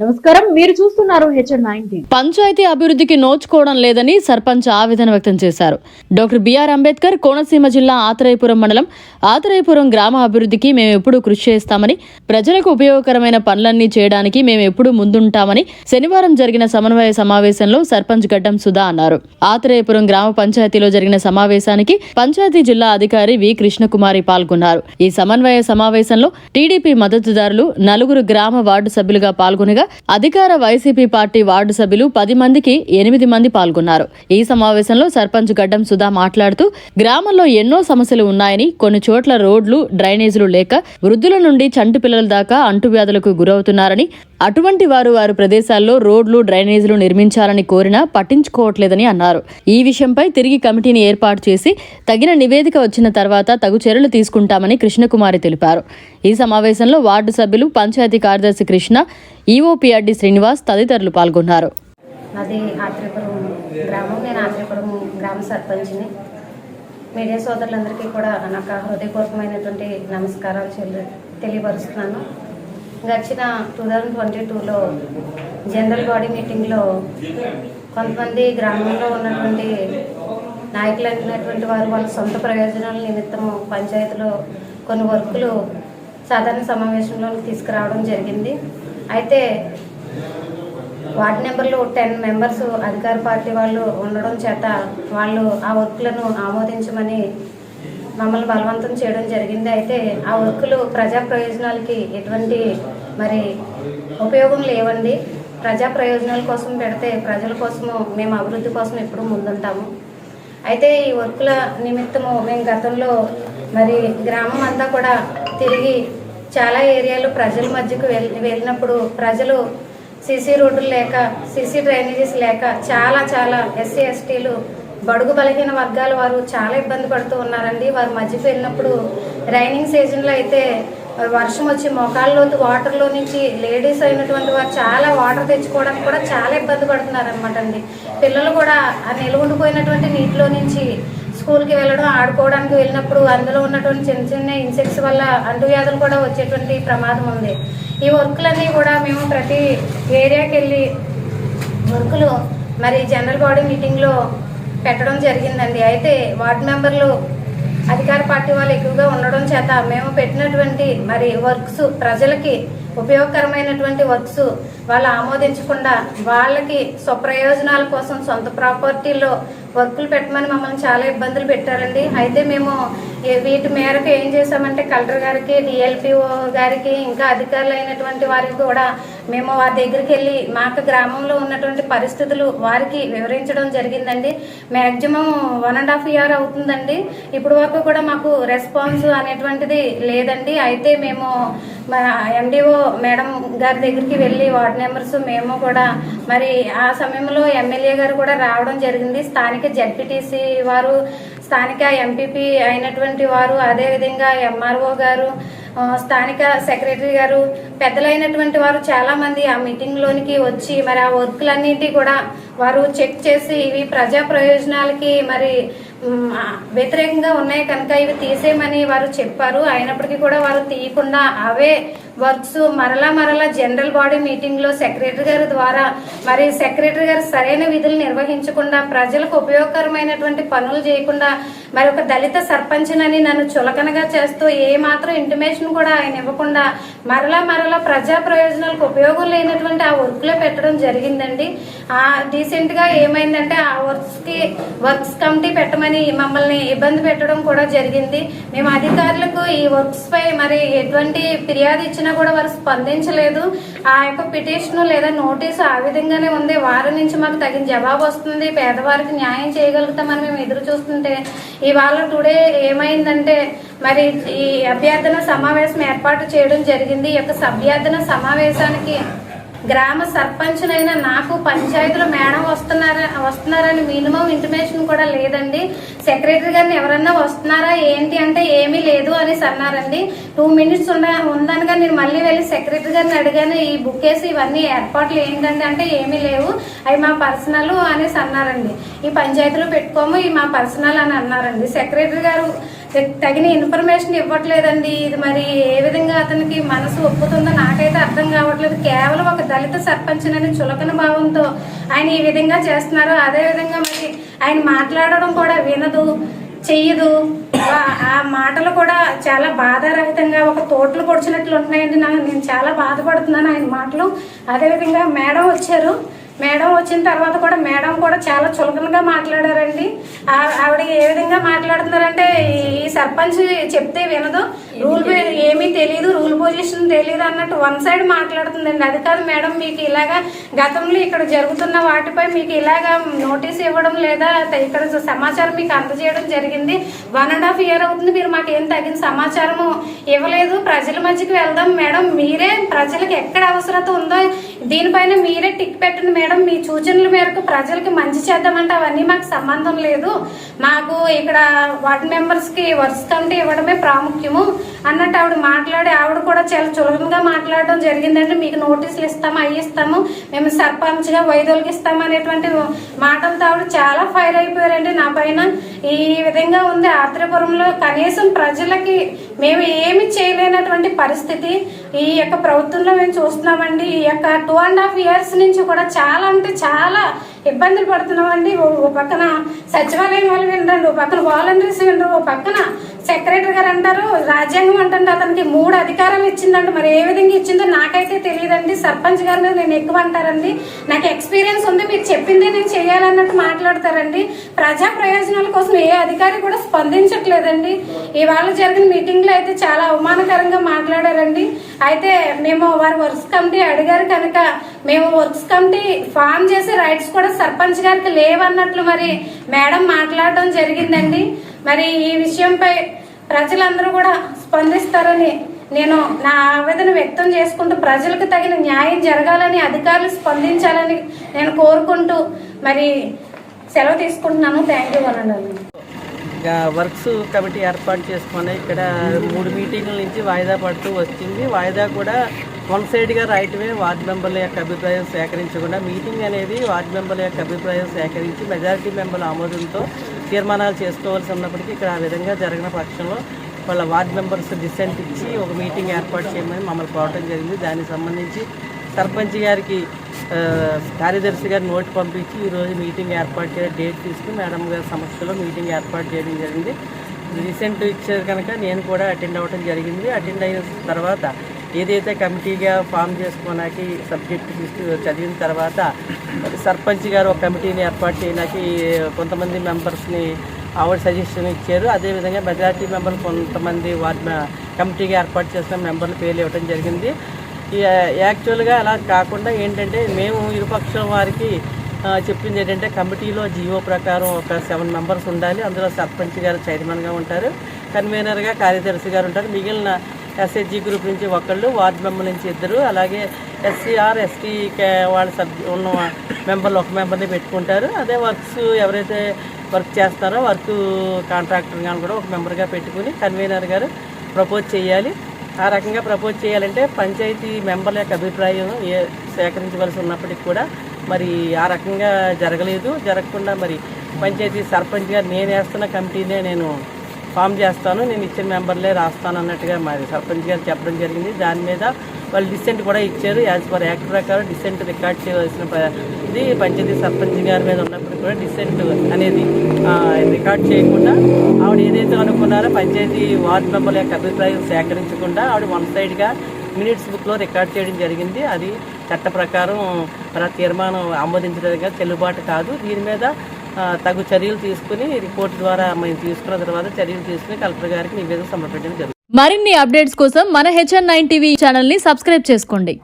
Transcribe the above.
నమస్కారం. మీరు చూస్తున్నారు పంచాయతీ అభివృద్ధికి నోచుకోవడం లేదని సర్పంచ్ ఆవేదన వ్యక్తం చేశారు. డాక్టర్ బిఆర్ అంబేద్కర్ కోనసీమ జిల్లా ఆతరాయపురం మండలం ఆతరాయపురం గ్రామ అభివృద్ధికి మేము ఎప్పుడూ కృషి చేస్తామని ప్రజలకు ఉపయోగకరమైన పనులన్నీ చేయడానికి మేము ఎప్పుడూ ముందుంటామని శనివారం జరిగిన సమన్వయ సమావేశంలో సర్పంచ్ గడ్డం సుధా అన్నారు. ఆతరాయపురం గ్రామ పంచాయతీలో జరిగిన సమావేశానికి పంచాయతీ జిల్లా అధికారి వి కృష్ణకుమారి పాల్గొన్నారు. ఈ సమన్వయ సమావేశంలో టీడీపీ మద్దతుదారులు నలుగురు గ్రామ వార్డు సభ్యులుగా పాల్గొనగా అధికార వైసీపీ పార్టీ వార్డు సభ్యులు పది మందికి ఎనిమిది మంది పాల్గొన్నారు. ఈ సమావేశంలో సర్పంచ్ గడ్డం సుధా మాట్లాడుతూ గ్రామంలో ఎన్నో సమస్యలు ఉన్నాయని కొన్ని చోట్ల రోడ్లు డ్రైనేజీలు లేక వృద్ధుల నుండి చంటి పిల్లల దాకా అంటువ్యాధులకు గురవుతున్నారని అటువంటి వారు వారి ప్రదేశాల్లో రోడ్లు డ్రైనేజీలు నిర్మించాలని కోరినా పట్టించుకోవట్లేదని అన్నారు. ఈ విషయంపై తిరిగి కమిటీని ఏర్పాటు చేసి తగిన నివేదిక వచ్చిన తర్వాత తగు చర్యలు తీసుకుంటామని కృష్ణకుమారి తెలిపారు. ఈ సమావేశంలో వార్డు సభ్యులు పంచాయతీ కార్యదర్శి కృష్ణ ఈఓపీఆర్డి శ్రీనివాస్ తదితరులు పాల్గొన్నారు. ఆత్రేపురం గ్రామం. నేను ఆత్రేపురం గ్రామ సర్పంచ్ని. మీడియా సోదరులందరికీ కూడా నాకు హృదయపూర్వకమైనటువంటి నమస్కారాలు తెలియపరుస్తున్నాను. గడిచిన టూ థౌజండ్ ట్వంటీ టూలో జనరల్ బాడీ మీటింగ్లో కొంతమంది గ్రామంలో ఉన్నటువంటి నాయకులు అంటున్నటువంటి వారు వాళ్ళ సొంత ప్రయోజనాల నిమిత్తము పంచాయతీలో కొన్ని వర్కులు సాధారణ సమావేశంలోకి తీసుకురావడం జరిగింది. అయితే వార్డు నెంబర్లు టెన్ మెంబర్స్ అధికార పార్టీ వాళ్ళు ఉండడం చేత వాళ్ళు ఆ వర్క్లను ఆమోదించమని మమ్మల్ని బలవంతం చేయడం జరిగింది. అయితే ఆ వర్కులు ప్రజా ప్రయోజనాలకి ఎటువంటి మరి ఉపయోగం లేవండి. ప్రజా ప్రయోజనాల కోసం పెడితే ప్రజల కోసము మేము అభివృద్ధి కోసం ఎప్పుడూ ముందుంటాము. అయితే ఈ వర్కుల నిమిత్తము మేము గతంలో మరి గ్రామం అంతా కూడా తిరిగి చాలా ఏరియాలు ప్రజల మధ్యకు వెళ్ వెళ్ళినప్పుడు ప్రజలు సిసి రోడ్లు లేక సిసి డ్రైనేజెస్ లేక చాలా చాలా ఎస్సీ ఎస్టీలు బడుగు బలహీన వర్గాల వారు చాలా ఇబ్బంది పడుతూ ఉన్నారండి. వారు మధ్యకు వెళ్ళినప్పుడు రైనింగ్ సీజన్లో అయితే వర్షం వచ్చి మోకాళ్ళలోతు వాటర్లో నుంచి లేడీస్ అయినటువంటి వారు చాలా వాటర్ తెచ్చుకోవడానికి కూడా చాలా ఇబ్బంది పడుతున్నారు అనమాట అండి. పిల్లలు కూడా ఆ నిలువుండిపోయినటువంటి నీటిలో నుంచి స్కూల్కి వెళ్ళడం ఆడుకోవడానికి వెళ్ళినప్పుడు అందులో ఉన్నటువంటి చిన్న చిన్న ఇన్సెక్ట్స్ వల్ల అంటువ్యాధులు కూడా వచ్చేటువంటి ప్రమాదం ఉంది. ఈ వర్కులన్నీ కూడా మేము ప్రతి ఏరియాకి వెళ్ళి వర్కులు మరి జనరల్ బాడీ మీటింగ్లో పెట్టడం జరిగిందండి. అయితే వార్డు మెంబర్లు అధికార పార్టీ వాళ్ళు ఎక్కువగా ఉండడం చేత మేము పెట్టినటువంటి మరి వర్క్స్ ప్రజలకి ఉపయోగకరమైనటువంటి వర్క్స్ వాళ్ళు ఆమోదించకుండా వాళ్ళకి స్వప్రయోజనాల కోసం సొంత ప్రాపర్టీలో వర్కులు పెట్టమని మమ్మల్ని చాలా ఇబ్బందులు పెట్టారండి. అయితే మేము వీటి మేరకు ఏం చేసామంటే కలెక్టర్ గారికి డిఎల్పిఓ గారికి ఇంకా అధికారులు అయినటువంటి వారికి కూడా మేము వారి దగ్గరికి వెళ్ళి మాకు గ్రామంలో ఉన్నటువంటి పరిస్థితులు వారికి వివరించడం జరిగిందండి. Maximum one and half year అవుతుందండి. ఇప్పుడు వరకు కూడా మాకు రెస్పాన్స్ అనేటువంటిది లేదండి. అయితే మేము ఎండిఓ మేడం గారి దగ్గరికి వెళ్ళి వార్డు మెంబర్స్ మేము కూడా మరి ఆ సమయంలో ఎమ్మెల్యే గారు కూడా రావడం జరిగింది. స్థానిక జడ్పీటీసీ వారు స్థానిక ఎంపీపీ అయినటువంటి వారు అదేవిధంగా ఎంఆర్ఓ గారు స్థానిక సెక్రటరీ గారు పెద్దలైనటువంటి వారు చాలా మంది ఆ మీటింగ్ లోనికి వచ్చి మరి ఆ వర్క్లన్నింటి కూడా వారు చెక్ చేసి ఇవి ప్రజా ప్రయోజనాలకి మరి వ్యతిరేకంగా ఉన్నాయి కనుక ఇవి తీసేయమని వారు చెప్పారు. అయినప్పటికీ కూడా వారు తీయకుండా అవే వర్క్స్. మరలా మరలా జనరల్ బాడీ మీటింగ్లో సెక్రటరీ గారి ద్వారా మరి సెక్రటరీ గారు సరైన విధులు నిర్వహించకుండా ప్రజలకు ఉపయోగకరమైనటువంటి పనులు చేయకుండా మరి ఒక దళిత సర్పంచ్నని నన్ను చులకనగా చేస్తూ ఏ మాత్రం ఇంటిమేషన్ కూడా ఆయన ఇవ్వకుండా మరలా మరలా ప్రజా ప్రయోజనాలకు ఉపయోగం లేనటువంటి ఆ వర్క్లో పెట్టడం జరిగిందండి. ఆ రీసెంట్గా ఏమైందంటే ఆ వర్క్స్కి వర్క్స్ కమిటీ పెట్టమని మమ్మల్ని ఇబ్బంది పెట్టడం కూడా జరిగింది. మేము అధికారులకు ఈ వర్క్స్ పై మరి ఎటువంటి ఫిర్యాదు ఇచ్చిన కూడా వారు స్పందించలేదు. ఆ యొక్క పిటిషన్ లేదా నోటీసు ఆ విధంగానే ఉంది. వారి నుంచి మాకు తగిన జవాబు వస్తుంది. పేదవారికి న్యాయం చేయగలుగుతామని మేము ఎదురు చూస్తుంటే ఇవాళ టుడే ఏమైందంటే మరి ఈ అభ్యర్థన సమావేశం ఏర్పాటు చేయడం జరిగింది. ఈ యొక్క సభ్యర్థన సమావేశానికి గ్రామ సర్పంచ్నైనా నాకు పంచాయతీలో మేడం వస్తున్నారా వస్తున్నారని మినిమం ఇంటిమేషన్ కూడా లేదండి. సెక్రటరీ గారిని ఎవరన్నా వస్తున్నారా ఏంటి అంటే ఏమీ లేదు అనేసి అన్నారండి టూ మినిట్స్ ఉండ ఉందనగా నేను మళ్ళీ వెళ్ళి సెక్రటరీ గారిని అడిగాను ఈ బుక్ వేసి ఇవన్నీ ఏర్పాట్లు ఏంటంటే అంటే ఏమీ లేవు అవి మా పర్సనల్ అనేసి అన్నారండి ఈ పంచాయతీలో పెట్టుకోము ఇవి మా పర్సనల్ అని అన్నారండి. సెక్రటరీ గారు తగిన ఇన్ఫర్మేషన్ ఇవ్వట్లేదండి ఇది మరి ఏ అతనికి మనసు ఒప్పుతుందో నాకైతే అర్థం కావట్లేదు. కేవలం ఒక దళిత సర్పంచ్నని చులకన భావంతో ఆయన ఈ విధంగా చేస్తున్నారు అదే విధంగా మరి ఆయన మాట్లాడడం కూడా వినదు చెయ్యదు. ఆ- మాటలు కూడా చాలా బాధారహితంగా ఒక తోటలు పొడిచినట్లు ఉంటున్నాయండి నాకు నేను చాలా బాధపడుతున్నాను ఆయన మాటలు. అదేవిధంగా మేడం వచ్చారు. మేడం వచ్చిన తర్వాత కూడా మేడం కూడా చాలా చులకనగా మాట్లాడారండి. ఆవిడ ఏ విధంగా మాట్లాడుతున్నారంటే ఈ సర్పంచ్ చెప్తే వినదు. రూల్ ఏమీ తెలియదు రూల్ పొజిషన్ తెలియదు అన్నట్టు వన్ సైడ్ మాట్లాడుతుందండి. అది కాదు మేడం మీకు ఇలాగా గతంలో ఇక్కడ జరుగుతున్న వాటిపై మీకు ఇలాగా నోటీస్ ఇవ్వడం లేదా ఇక్కడ సమాచారం మీకు అందజేయడం జరిగింది. వన్ అండ్ హాఫ్ ఇయర్ అవుతుంది మీరు మాకు ఏం తగిన సమాచారము ఇవ్వలేదు. ప్రజల మధ్యకి వెళ్దాం మేడం మీరే ప్రజలకు ఎక్కడ అవసరత ఉందో దీనిపైన మీరే టిక్ పెట్టండి మేడం. మీ సూచనల మేరకు ప్రజలకి మంచి చేద్దామంటే అవన్నీ మాకు సంబంధం లేదు. మాకు ఇక్కడ వార్డు మెంబర్స్కి వర్క్స్ కమిటీ ఇవ్వడమే ప్రాముఖ్యము. అన్నట్టు ఆవిడ మాట్లాడి ఆవిడ కూడా చాలా చులభంగా మాట్లాడడం జరిగిందంటే మీకు నోటీసులు ఇస్తాము అవి ఇస్తాము. మేము సర్పంచ్గా వైదొలికి ఇస్తాము అనేటువంటి మాటలతో ఆవిడ చాలా ఫైర్ అయిపోయారండి. నా పైన ఈ విధంగా ఉంది. ఆత్రేపురంలో కనీసం ప్రజలకి మేము ఏమి చేయలేనటువంటి పరిస్థితి. ఈ యొక్క ప్రభుత్వంలో మేము చూస్తున్నామండి. ఈ యొక్క టూ అండ్ హాఫ్ ఇయర్స్ నుంచి కూడా చాలా అంటే చాలా ఇబ్బందులు పడుతున్నామండి. ఓ ఓ పక్కన సచివాలయం వాళ్ళు వినరండి. ఓ పక్కన వాలంటీర్స్ వినరు. ఓ పక్కన సెక్రటరీ గారు అంటారు రాజ్యాంగం అంటే అతనికి మూడు అధికారాలు ఇచ్చిందండి. మరి ఏ విధంగా ఇచ్చిందో నాకైతే తెలియదండి. సర్పంచ్ గారి మీద నేను ఎక్కువ అంటారండి. నాకు ఎక్స్పీరియన్స్ ఉంది. మీరు చెప్పిందే నేను చేయాలన్నట్టు మాట్లాడతారండి. ప్రజా ప్రయోజనాల కోసం ఏ అధికారి కూడా స్పందించట్లేదండి. ఇవాళ జరిగిన మీటింగ్లో అయితే చాలా అవమానకరంగా మాట్లాడారండి. అయితే మేము వారి వర్క్స్ కమిటీ అడిగారు కనుక మేము వర్క్స్ కమిటీ ఫామ్ చేసే రైట్స్ కూడా సర్పంచ్ గారికి లేవన్నట్లు మరి మేడం మాట్లాడటం జరిగిందండి. మరి ఈ విషయంపై ప్రజలందరూ కూడా స్పందిస్తారని నేను నా ఆవేదన వ్యక్తం చేసుకుంటూ ప్రజలకు తగిన న్యాయం జరగాలని అధికారులు స్పందించాలని నేను కోరుకుంటూ మరి సెలవు తీసుకుంటున్నాను. థ్యాంక్ యూ అనండి ఇక వర్క్స్ కమిటీ ఏర్పాటు చేసుకొని ఇక్కడ మూడు మీటింగుల నుంచి వాయిదా పడుతూ వచ్చింది. వాయిదా కూడా వన్ సైడ్గా రాయటమే వార్డు మెంబర్ల యొక్క అభిప్రాయం సేకరించకుండా మీటింగ్ అనేది వార్డు మెంబర్ల యొక్క అభిప్రాయం సేకరించి మెజారిటీ మెంబర్ల ఆమోదంతో తీర్మానాలు చేసుకోవాల్సి ఉన్నప్పటికీ ఇక్కడ ఆ విధంగా జరిగిన పక్షంలో వాళ్ళ వార్డు మెంబర్స్ డిసెంట్ ఇచ్చి ఒక మీటింగ్ ఏర్పాటు చేయమని మమ్మల్ని కోరటం జరిగింది. దానికి సంబంధించి సర్పంచ్ గారికి కార్యదర్శి గారు నోట్ పంపించి ఈరోజు మీటింగ్ ఏర్పాటు చేయడం డేట్ తీసుకుని మేడం గారి సమక్షంలో మీటింగ్ ఏర్పాటు చేయడం జరిగింది. రీసెంట్ ఇచ్చారు కనుక నేను కూడా అటెండ్ అవ్వడం జరిగింది. అటెండ్ అయిన తర్వాత ఏదైతే కమిటీగా ఫామ్ చేసుకోవడానికి సబ్జెక్ట్ తీసుకు చదివిన తర్వాత సర్పంచ్ గారు ఒక కమిటీని ఏర్పాటు చేయడానికి కొంతమంది మెంబర్స్ని ఆవిడ సజెషన్ ఇచ్చారు. అదేవిధంగా మెజార్టీ మెంబర్లు కొంతమంది వారి కమిటీగా ఏర్పాటు చేసిన మెంబర్లు పేర్లు ఇవ్వడం జరిగింది. ఈ యాక్చువల్గా అలా కాకుండా ఏంటంటే మేము ఇరుపక్షం వారికి చెప్పింది ఏంటంటే కమిటీలో జీవో ప్రకారం ఒక సెవెన్ మెంబర్స్ ఉండాలి. అందులో సర్పంచ్ గారు చైర్మన్గా ఉంటారు. కన్వీనర్గా కార్యదర్శి గారు ఉంటారు. మిగిలిన ఎస్హెచ్జి గ్రూప్ నుంచి ఒకళ్ళు వార్డు మెంబర్ నుంచి ఇద్దరు అలాగే ఎస్సీఆర్ ఎస్టీ వాళ్ళ సబ్ ఉన్న మెంబర్లు ఒక మెంబర్ని పెట్టుకుంటారు. అదే వర్క్స్ ఎవరైతే వర్క్ చేస్తారో వర్క్ కాంట్రాక్టర్ కానీ కూడా ఒక మెంబర్గా పెట్టుకుని కన్వీనర్ గారు ప్రపోజ్ చేయాలి. ఆ రకంగా ప్రపోజ్ చేయాలంటే పంచాయతీ మెంబర్ల యొక్క అభిప్రాయం ఏ సేకరించవలసి ఉన్నప్పటికీ కూడా మరి ఆ రకంగా జరగలేదు. జరగకుండా మరి పంచాయతీ సర్పంచ్ గారు నేను వేస్తున్న కమిటీనే నేను ఫామ్ చేస్తాను నేను ఇచ్చిన మెంబర్లే రాస్తాను అన్నట్టుగా మరి సర్పంచ్ గారు చెప్పడం జరిగింది. దాని మీద వాళ్ళు డిసెంట్ కూడా ఇచ్చారు. యాజ్ పర్ యాక్ట్ ప్రకారం డిసెంట్ రికార్డ్ చేయవలసిన ఇది పంచాయతీ సర్పంచ్ గారి మీద ఉన్నప్పుడు కూడా డిసెంట్ అనేది రికార్డ్ చేయకుండా ఆవిడ ఏదైతే అనుకున్నారో పంచాయతీ వార్డు మెంబర్ల యొక్క అభిప్రాయం సేకరించకుండా ఆవిడ వన్ సైడ్గా మినిట్స్ బుక్లో రికార్డ్ చేయడం జరిగింది. అది చట్ట ప్రకారం తీర్మానం ఆమోదించడానికి చెల్లుబాటు కాదు. దీని మీద తగు చర్యలు తీసుకుని రిపోర్ట్ ద్వారా మేము తీసుకున్న తర్వాత చర్యలు తీసుకుని కలెక్టర్ గారికి నివేదిక సమర్పించడం జరుగుతుంది. మరిన్ని అప్డేట్స్ కోసం మన హెచ్ఎన్ నైన్ టీవీ ఛానల్ని సబ్స్క్రైబ్ చేసుకోండి.